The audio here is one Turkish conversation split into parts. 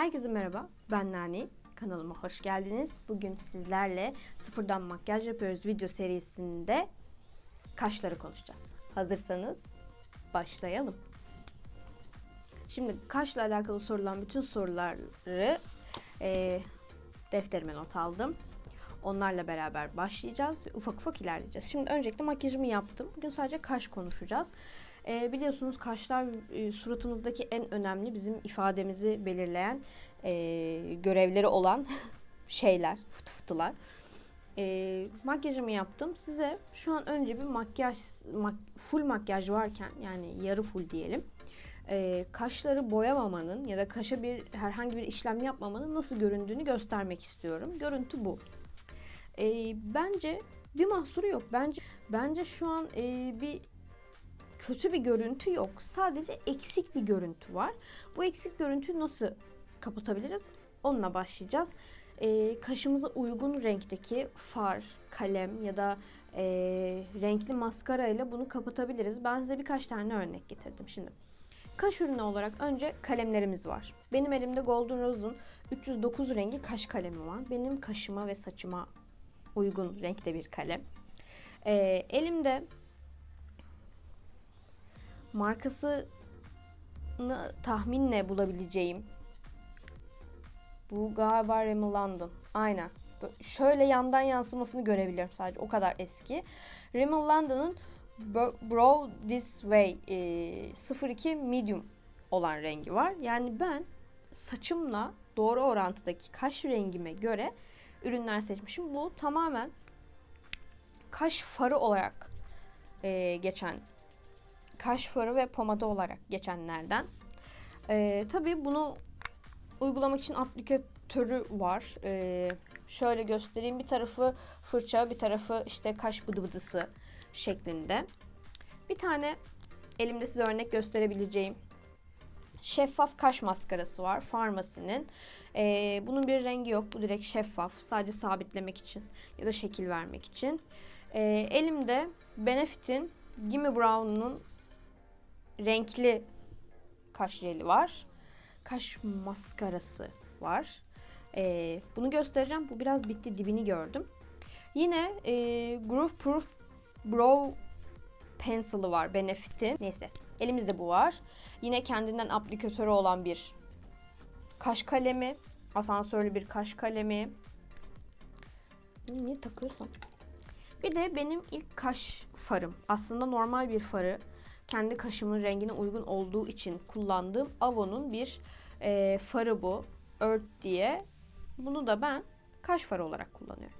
Herkese merhaba, ben Nani. Kanalıma hoş geldiniz. Bugün sizlerle sıfırdan makyaj yapıyoruz video serisinde kaşları konuşacağız. Hazırsanız başlayalım. Şimdi kaşla alakalı sorulan bütün soruları e, defterime not aldım. Onlarla beraber başlayacağız ve ufak ufak ilerleyeceğiz. Şimdi öncelikle makyajımı yaptım. Bugün sadece kaş konuşacağız. E, biliyorsunuz kaşlar e, suratımızdaki en önemli bizim ifademizi belirleyen e, görevleri olan şeyler, fıtı fıtılar. E, makyajımı yaptım. Size şu an önce bir makyaj, mak- full makyaj varken yani yarı full diyelim. E, kaşları boyamamanın ya da kaşa bir herhangi bir işlem yapmamanın nasıl göründüğünü göstermek istiyorum. Görüntü bu. E, bence bir mahsuru yok. Bence bence şu an e, bir kötü bir görüntü yok. Sadece eksik bir görüntü var. Bu eksik görüntüyü nasıl kapatabiliriz? Onunla başlayacağız. Ee, kaşımıza uygun renkteki far, kalem ya da e, renkli maskara ile bunu kapatabiliriz. Ben size birkaç tane örnek getirdim şimdi. Kaş ürünü olarak önce kalemlerimiz var. Benim elimde Golden Rose'un 309 rengi kaş kalemi var. Benim kaşıma ve saçıma uygun renkte bir kalem. Ee, elimde markasını tahminle bulabileceğim. Bu galiba Rimmel London. Aynen. Şöyle yandan yansımasını görebiliyorum sadece. O kadar eski. Bro- Brow This Way e, 02 Medium olan rengi var. Yani ben saçımla doğru orantıdaki kaş rengime göre ürünler seçmişim. Bu tamamen kaş farı olarak e, geçen kaş farı ve pomada olarak geçenlerden. Ee, tabii bunu uygulamak için aplikatörü var. Ee, şöyle göstereyim. Bir tarafı fırça, bir tarafı işte kaş bıdı bıdısı şeklinde. Bir tane elimde size örnek gösterebileceğim şeffaf kaş maskarası var Farmacy'nin. Ee, bunun bir rengi yok. Bu direkt şeffaf. Sadece sabitlemek için ya da şekil vermek için. Ee, elimde Benefit'in Gimme Brown'un renkli kaş jeli var. Kaş maskarası var. Ee, bunu göstereceğim. Bu biraz bitti. Dibini gördüm. Yine e, Groove Proof Brow Pencil'ı var Benefit'in. Neyse. Elimizde bu var. Yine kendinden aplikatörü olan bir kaş kalemi. Asansörlü bir kaş kalemi. Niye takıyorsam? Bir de benim ilk kaş farım. Aslında normal bir farı kendi kaşımın rengine uygun olduğu için kullandığım Avon'un bir e, farı bu. Earth diye. Bunu da ben kaş farı olarak kullanıyorum.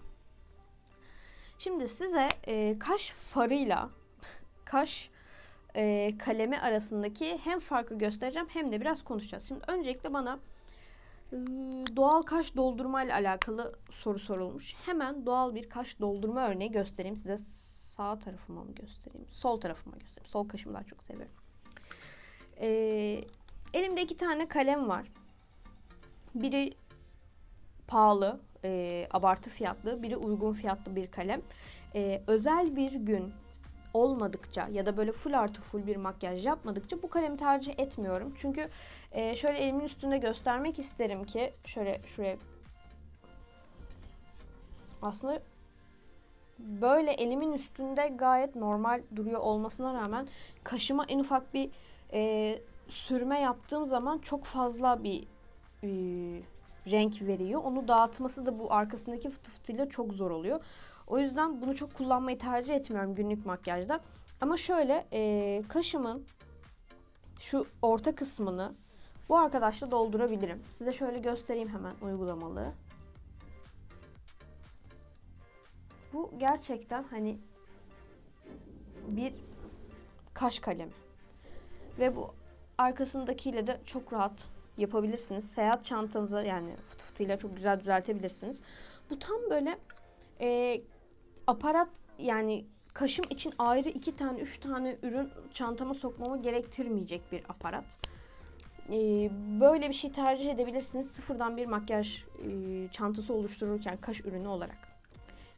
Şimdi size e, kaş farıyla kaş e, kalemi arasındaki hem farkı göstereceğim hem de biraz konuşacağız. Şimdi öncelikle bana e, doğal kaş doldurma ile alakalı soru sorulmuş. Hemen doğal bir kaş doldurma örneği göstereyim size sağ tarafıma mı göstereyim? Sol tarafıma göstereyim. Sol kaşımı daha çok seviyorum. Ee, elimde iki tane kalem var. Biri pahalı, e, abartı fiyatlı, biri uygun fiyatlı bir kalem. Ee, özel bir gün olmadıkça ya da böyle full artı full bir makyaj yapmadıkça bu kalemi tercih etmiyorum. Çünkü e, şöyle elimin üstünde göstermek isterim ki şöyle şuraya aslında böyle elimin üstünde gayet normal duruyor olmasına rağmen kaşıma en ufak bir e, sürme yaptığım zaman çok fazla bir e, renk veriyor. Onu dağıtması da bu arkasındaki fıtı fıtıyla çok zor oluyor. O yüzden bunu çok kullanmayı tercih etmiyorum günlük makyajda. Ama şöyle e, kaşımın şu orta kısmını bu arkadaşla doldurabilirim. Size şöyle göstereyim hemen uygulamalı. Bu gerçekten hani bir kaş kalemi. Ve bu arkasındakiyle de çok rahat yapabilirsiniz. Seyahat çantanıza yani fıtı fıtıyla çok güzel düzeltebilirsiniz. Bu tam böyle e, aparat yani kaşım için ayrı iki tane üç tane ürün çantama sokmamı gerektirmeyecek bir aparat. E, böyle bir şey tercih edebilirsiniz. Sıfırdan bir makyaj e, çantası oluştururken kaş ürünü olarak.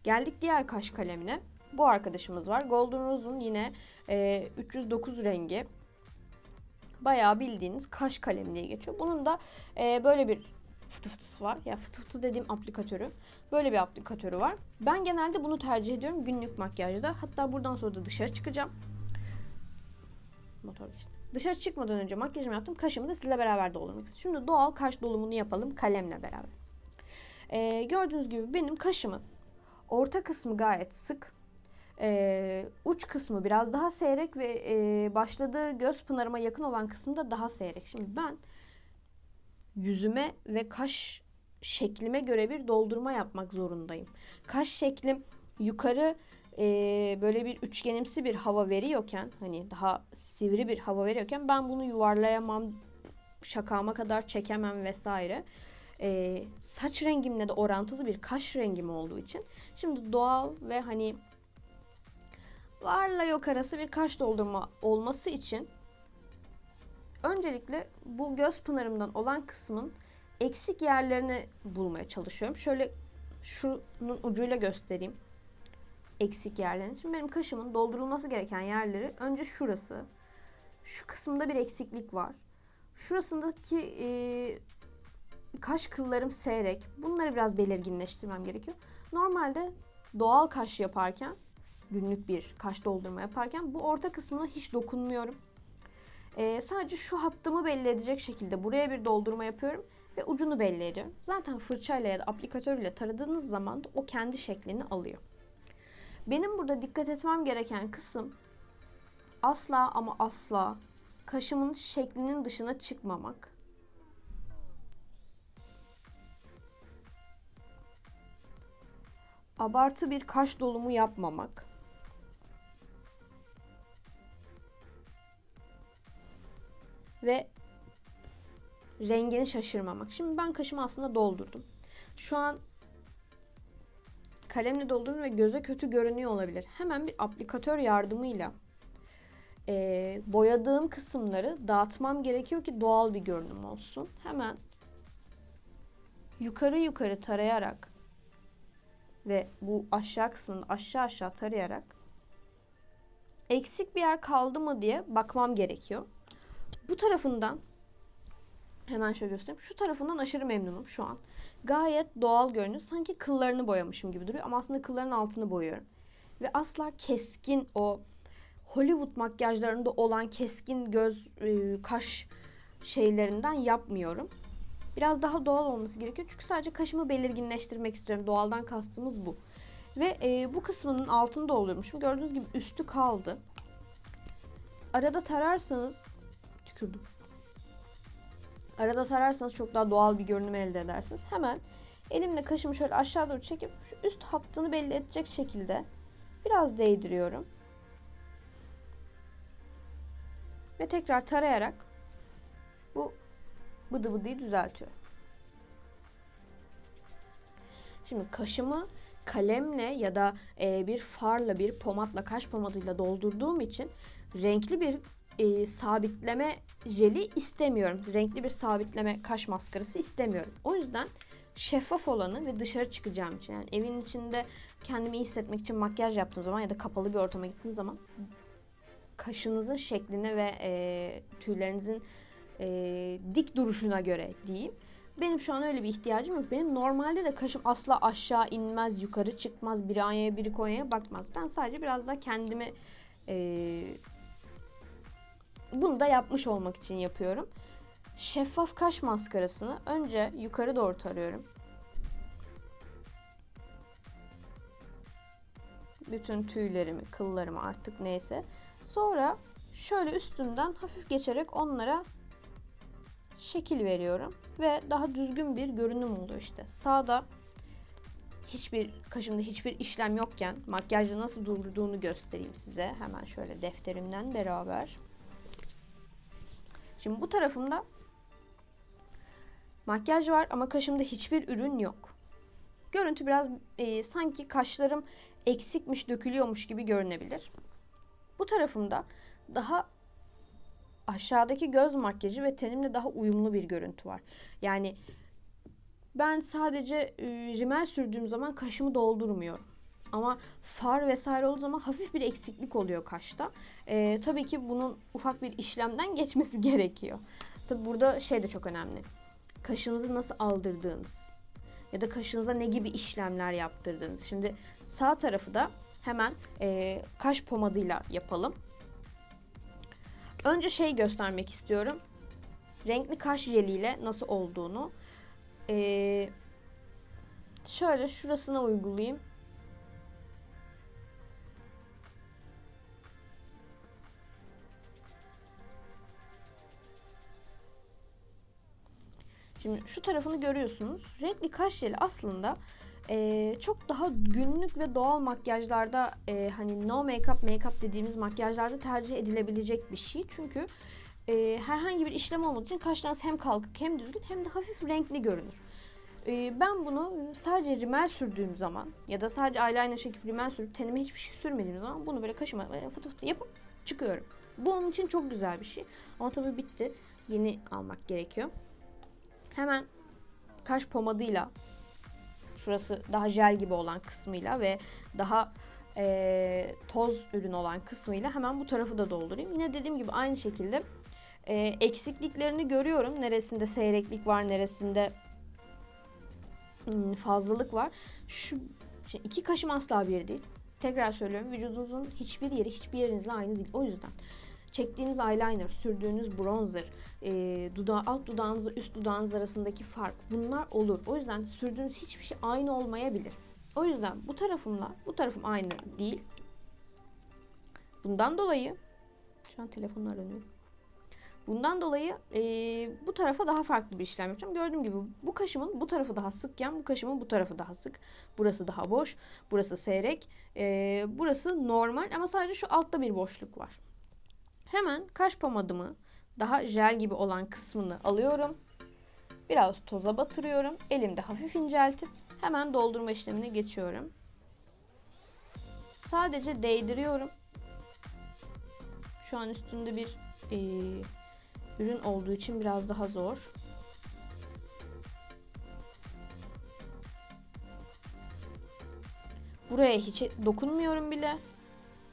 Geldik diğer kaş kalemine. Bu arkadaşımız var. Golden Rose'un yine e, 309 rengi. Bayağı bildiğiniz kaş kalemi diye geçiyor. Bunun da e, böyle bir fıtı fıtısı var. Ya fıtı fıtı dediğim aplikatörü. Böyle bir aplikatörü var. Ben genelde bunu tercih ediyorum günlük makyajda. Hatta buradan sonra da dışarı çıkacağım. Motor geçti. Dışarı çıkmadan önce makyajımı yaptım. Kaşımı da sizle beraber doldurmak. Şimdi doğal kaş dolumunu yapalım kalemle beraber. Ee, gördüğünüz gibi benim kaşımın orta kısmı gayet sık. Ee, uç kısmı biraz daha seyrek ve e, başladığı göz pınarıma yakın olan kısmı da daha seyrek. Şimdi ben yüzüme ve kaş şeklime göre bir doldurma yapmak zorundayım. Kaş şeklim yukarı e, böyle bir üçgenimsi bir hava veriyorken hani daha sivri bir hava veriyorken ben bunu yuvarlayamam şakama kadar çekemem vesaire. E, saç rengimle de orantılı bir kaş rengim olduğu için şimdi doğal ve hani varla yok arası bir kaş doldurma olması için öncelikle bu göz pınarımdan olan kısmın eksik yerlerini bulmaya çalışıyorum. Şöyle şunun ucuyla göstereyim eksik yerlerini. Şimdi benim kaşımın doldurulması gereken yerleri önce şurası. Şu kısımda bir eksiklik var. Şurasındaki e, kaş kıllarım seyrek. Bunları biraz belirginleştirmem gerekiyor. Normalde doğal kaş yaparken günlük bir kaş doldurma yaparken bu orta kısmına hiç dokunmuyorum. E, sadece şu hattımı belli edecek şekilde buraya bir doldurma yapıyorum ve ucunu belli ediyorum. Zaten fırçayla ya da aplikatörle taradığınız zaman da o kendi şeklini alıyor. Benim burada dikkat etmem gereken kısım asla ama asla kaşımın şeklinin dışına çıkmamak. Abartı bir kaş dolumu yapmamak. Ve rengini şaşırmamak. Şimdi ben kaşımı aslında doldurdum. Şu an kalemle doldurdum ve göze kötü görünüyor olabilir. Hemen bir aplikatör yardımıyla e, boyadığım kısımları dağıtmam gerekiyor ki doğal bir görünüm olsun. Hemen yukarı yukarı tarayarak ve bu aşağı kısmını aşağı aşağı tarayarak eksik bir yer kaldı mı diye bakmam gerekiyor. Bu tarafından hemen şöyle göstereyim. Şu tarafından aşırı memnunum şu an. Gayet doğal görünüyor. Sanki kıllarını boyamışım gibi duruyor ama aslında kılların altını boyuyorum. Ve asla keskin o Hollywood makyajlarında olan keskin göz, e, kaş şeylerinden yapmıyorum. Biraz daha doğal olması gerekiyor. Çünkü sadece kaşımı belirginleştirmek istiyorum. Doğaldan kastımız bu. Ve e, bu kısmının altında oluyormuş. Gördüğünüz gibi üstü kaldı. Arada tararsanız tükürdüm. Arada tararsanız çok daha doğal bir görünüm elde edersiniz. Hemen elimle kaşımı şöyle aşağı doğru çekip şu üst hattını belli edecek şekilde biraz değdiriyorum. Ve tekrar tarayarak bıdı bıdıyı düzeltiyorum. Şimdi kaşımı kalemle ya da e, bir farla bir pomatla kaş pomadıyla doldurduğum için renkli bir e, sabitleme jeli istemiyorum. Renkli bir sabitleme kaş maskarası istemiyorum. O yüzden şeffaf olanı ve dışarı çıkacağım için yani evin içinde kendimi iyi hissetmek için makyaj yaptığım zaman ya da kapalı bir ortama gittiğim zaman kaşınızın şekline ve e, tüylerinizin e, dik duruşuna göre diyeyim. Benim şu an öyle bir ihtiyacım yok. Benim normalde de kaşım asla aşağı inmez, yukarı çıkmaz, biri Anya'ya biri Konya'ya bakmaz. Ben sadece biraz daha kendimi e, bunu da yapmış olmak için yapıyorum. Şeffaf kaş maskarasını önce yukarı doğru tarıyorum. Bütün tüylerimi, kıllarımı artık neyse. Sonra şöyle üstünden hafif geçerek onlara şekil veriyorum ve daha düzgün bir görünüm oluyor işte. Sağda hiçbir kaşımda hiçbir işlem yokken makyajla nasıl durduğunu göstereyim size. Hemen şöyle defterimden beraber. Şimdi bu tarafımda makyaj var ama kaşımda hiçbir ürün yok. Görüntü biraz e, sanki kaşlarım eksikmiş, dökülüyormuş gibi görünebilir. Bu tarafımda daha aşağıdaki göz makyajı ve tenimle daha uyumlu bir görüntü var. Yani ben sadece e, rimel sürdüğüm zaman kaşımı doldurmuyorum. Ama far vesaire olduğu zaman hafif bir eksiklik oluyor kaşta. Ee, tabii ki bunun ufak bir işlemden geçmesi gerekiyor. Tabii burada şey de çok önemli. Kaşınızı nasıl aldırdığınız ya da kaşınıza ne gibi işlemler yaptırdığınız. Şimdi sağ tarafı da hemen e, kaş pomadıyla yapalım. Önce şey göstermek istiyorum. Renkli kaş jeliyle nasıl olduğunu. Ee, şöyle şurasına uygulayayım. Şimdi şu tarafını görüyorsunuz. Renkli kaş jeli aslında e, çok daha günlük ve doğal makyajlarda e, hani no make-up make-up dediğimiz makyajlarda tercih edilebilecek bir şey. Çünkü e, herhangi bir işlem olmadığı için kaşlarınız hem kalkık hem düzgün hem de hafif renkli görünür. E, ben bunu sadece rimel sürdüğüm zaman ya da sadece eyeliner çekip rimel sürüp tenime hiçbir şey sürmediğim zaman bunu böyle kaşıma fıtı fıtı yapıp çıkıyorum. Bu onun için çok güzel bir şey. Ama tabii bitti. Yeni almak gerekiyor. Hemen kaş pomadıyla şurası daha jel gibi olan kısmıyla ve daha e, toz ürün olan kısmıyla hemen bu tarafı da doldurayım. Yine dediğim gibi aynı şekilde e, eksikliklerini görüyorum. Neresinde seyreklik var, neresinde hmm, fazlalık var. Şu iki kaşım asla bir değil. Tekrar söylüyorum vücudunuzun hiçbir yeri hiçbir yerinizle aynı değil. O yüzden çektiğiniz eyeliner, sürdüğünüz bronzer, e, dudağı, alt dudağınızla üst dudağınız arasındaki fark bunlar olur. O yüzden sürdüğünüz hiçbir şey aynı olmayabilir. O yüzden bu tarafımla bu tarafım aynı değil. Bundan dolayı şu an telefonla aranıyorum. Bundan dolayı e, bu tarafa daha farklı bir işlem yapacağım. Gördüğüm gibi bu kaşımın bu tarafı daha sıkken bu kaşımın bu tarafı daha sık. Burası daha boş, burası seyrek, e, burası normal ama sadece şu altta bir boşluk var. Hemen kaş pomadımı daha jel gibi olan kısmını alıyorum. Biraz toza batırıyorum. Elimde hafif inceltip hemen doldurma işlemine geçiyorum. Sadece değdiriyorum. Şu an üstünde bir e, ürün olduğu için biraz daha zor. Buraya hiç dokunmuyorum bile.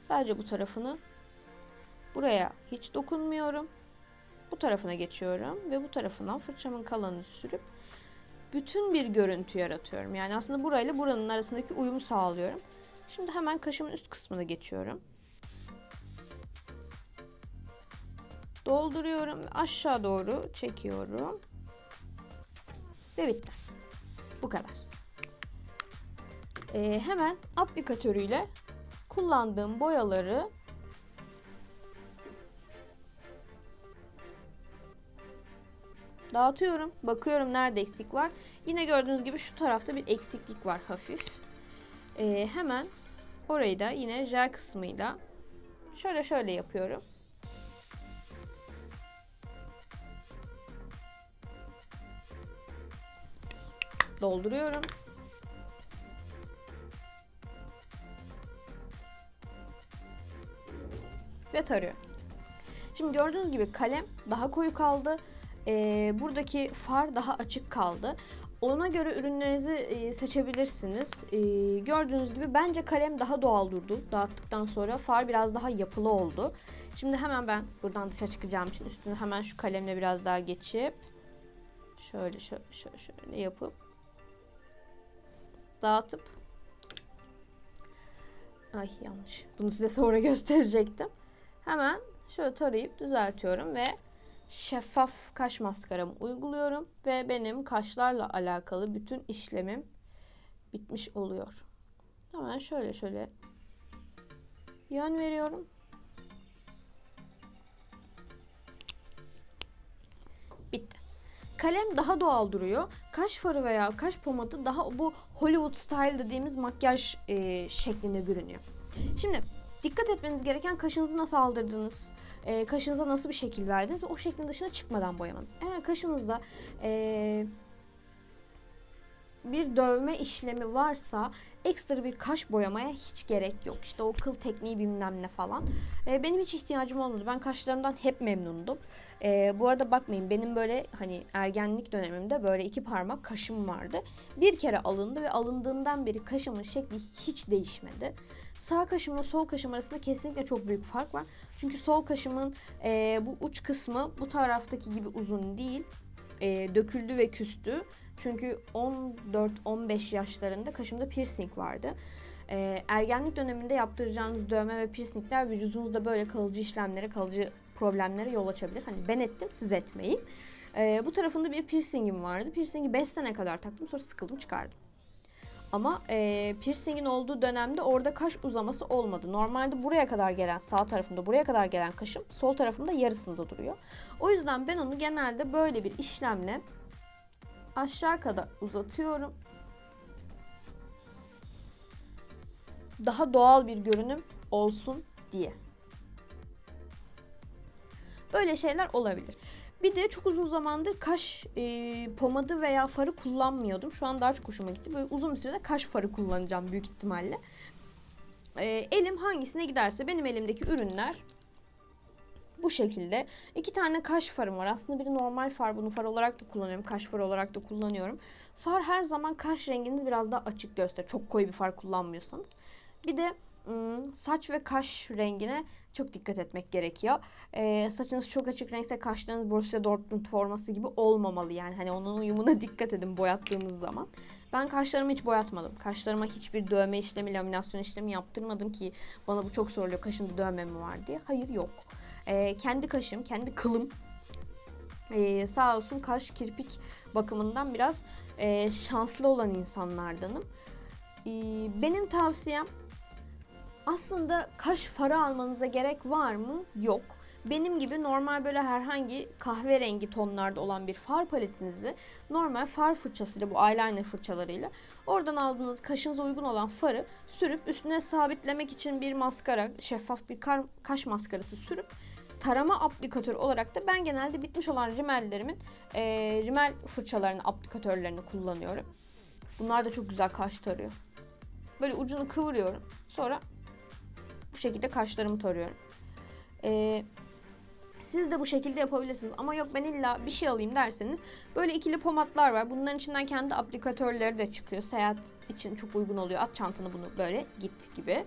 Sadece bu tarafını Buraya hiç dokunmuyorum. Bu tarafına geçiyorum ve bu tarafından fırçamın kalanını sürüp bütün bir görüntü yaratıyorum. Yani aslında burayla buranın arasındaki uyumu sağlıyorum. Şimdi hemen kaşımın üst kısmına geçiyorum. Dolduruyorum. Aşağı doğru çekiyorum. Ve bitti. Bu kadar. Ee, hemen aplikatörüyle kullandığım boyaları Dağıtıyorum. Bakıyorum nerede eksik var. Yine gördüğünüz gibi şu tarafta bir eksiklik var hafif. Ee, hemen orayı da yine jel kısmıyla şöyle şöyle yapıyorum. Dolduruyorum. Ve tarıyorum. Şimdi gördüğünüz gibi kalem daha koyu kaldı e, buradaki far daha açık kaldı. Ona göre ürünlerinizi seçebilirsiniz. Gördüğünüz gibi bence kalem daha doğal durdu. Dağıttıktan sonra far biraz daha yapılı oldu. Şimdi hemen ben buradan dışa çıkacağım için üstünü hemen şu kalemle biraz daha geçip şöyle şöyle şöyle, şöyle yapıp dağıtıp ay yanlış. Bunu size sonra gösterecektim. Hemen şöyle tarayıp düzeltiyorum ve şeffaf kaş maskaramı uyguluyorum ve benim kaşlarla alakalı bütün işlemim bitmiş oluyor. Hemen şöyle şöyle yön veriyorum. Bitti. Kalem daha doğal duruyor. Kaş farı veya kaş pomadı daha bu Hollywood style dediğimiz makyaj e, şeklinde bürünüyor. Şimdi Dikkat etmeniz gereken kaşınızı nasıl aldırdınız, e, kaşınıza nasıl bir şekil verdiniz ve o şeklin dışına çıkmadan boyamanız. Eğer kaşınızda e, bir dövme işlemi varsa ekstra bir kaş boyamaya hiç gerek yok. İşte o kıl tekniği bilmem ne falan. Ee, benim hiç ihtiyacım olmadı. Ben kaşlarımdan hep memnundum. Ee, bu arada bakmayın benim böyle hani ergenlik dönemimde böyle iki parmak kaşım vardı. Bir kere alındı ve alındığından beri kaşımın şekli hiç değişmedi. Sağ kaşımla sol kaşım arasında kesinlikle çok büyük fark var. Çünkü sol kaşımın e, bu uç kısmı bu taraftaki gibi uzun değil. E, döküldü ve küstü. Çünkü 14-15 yaşlarında kaşımda piercing vardı. E, ergenlik döneminde yaptıracağınız dövme ve piercingler vücudunuzda böyle kalıcı işlemlere, kalıcı problemlere yol açabilir. Hani ben ettim siz etmeyin. E, bu tarafında bir piercingim vardı. Piercingi 5 sene kadar taktım sonra sıkıldım çıkardım. Ama e, piercingin olduğu dönemde orada kaş uzaması olmadı. Normalde buraya kadar gelen sağ tarafımda buraya kadar gelen kaşım sol tarafımda yarısında duruyor. O yüzden ben onu genelde böyle bir işlemle aşağı kadar uzatıyorum. Daha doğal bir görünüm olsun diye. Böyle şeyler olabilir. Bir de çok uzun zamandır kaş e, pomadı veya farı kullanmıyordum. Şu an daha çok hoşuma gitti. Böyle uzun bir sürede kaş farı kullanacağım büyük ihtimalle. E, elim hangisine giderse benim elimdeki ürünler bu şekilde. İki tane kaş farım var. Aslında biri normal far. Bunu far olarak da kullanıyorum. Kaş far olarak da kullanıyorum. Far her zaman kaş renginizi biraz daha açık gösterir. Çok koyu bir far kullanmıyorsanız. Bir de ım, saç ve kaş rengine çok dikkat etmek gerekiyor. Ee, saçınız çok açık renkse kaşlarınız Borussia Dortmund forması gibi olmamalı. Yani hani onun uyumuna dikkat edin boyattığınız zaman. Ben kaşlarımı hiç boyatmadım. Kaşlarıma hiçbir dövme işlemi, laminasyon işlemi yaptırmadım ki bana bu çok soruluyor. Kaşında dövme mi var diye. Hayır yok. Ee, kendi kaşım, kendi kılım ee, sağ olsun kaş kirpik bakımından biraz e, şanslı olan insanlardanım. Ee, benim tavsiyem aslında kaş farı almanıza gerek var mı? Yok. Benim gibi normal böyle herhangi kahverengi tonlarda olan bir far paletinizi normal far fırçasıyla bu eyeliner fırçalarıyla oradan aldığınız kaşınıza uygun olan farı sürüp üstüne sabitlemek için bir maskara, şeffaf bir kar, kaş maskarası sürüp tarama aplikatörü olarak da ben genelde bitmiş olan rimellerimin e, rimel fırçalarını, aplikatörlerini kullanıyorum. Bunlar da çok güzel kaş tarıyor. Böyle ucunu kıvırıyorum. Sonra bu şekilde kaşlarımı tarıyorum. Ee, siz de bu şekilde yapabilirsiniz. Ama yok ben illa bir şey alayım derseniz böyle ikili pomatlar var. Bunların içinden kendi aplikatörleri de çıkıyor. Seyahat için çok uygun oluyor. At çantanı bunu böyle git gibi.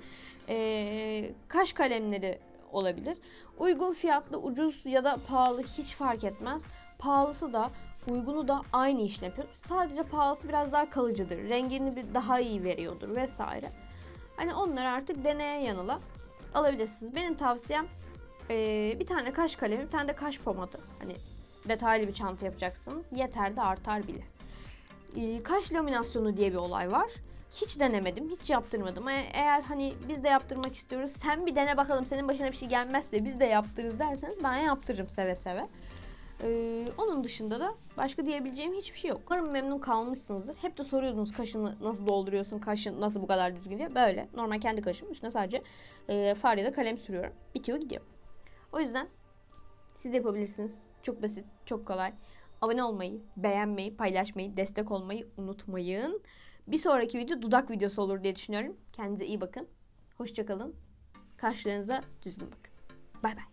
Ee, kaş kalemleri olabilir. Uygun fiyatlı, ucuz ya da pahalı hiç fark etmez. Pahalısı da uygunu da aynı işlem yapıyor. Sadece pahalısı biraz daha kalıcıdır. Rengini bir daha iyi veriyordur vesaire. Hani onlar artık deneye yanıla alabilirsiniz. Benim tavsiyem ee, bir tane kaş kalemi, bir tane de kaş pomadı. Hani detaylı bir çanta yapacaksınız. Yeter de artar bile. Ee, kaş laminasyonu diye bir olay var. Hiç denemedim, hiç yaptırmadım. E- eğer hani biz de yaptırmak istiyoruz, sen bir dene bakalım senin başına bir şey gelmezse biz de yaptırırız derseniz ben yaptırırım seve seve. Ee, onun dışında da başka diyebileceğim hiçbir şey yok. Umarım memnun kalmışsınızdır. Hep de soruyordunuz kaşını nasıl dolduruyorsun, kaşın nasıl bu kadar düzgün diye. Böyle normal kendi kaşım üstüne sadece e, far ya da kalem sürüyorum. Bitiyor gidiyor. O yüzden siz de yapabilirsiniz. Çok basit, çok kolay. Abone olmayı, beğenmeyi, paylaşmayı, destek olmayı unutmayın. Bir sonraki video dudak videosu olur diye düşünüyorum. Kendinize iyi bakın. Hoşçakalın. Kaşlarınıza düzgün bakın. Bay bay.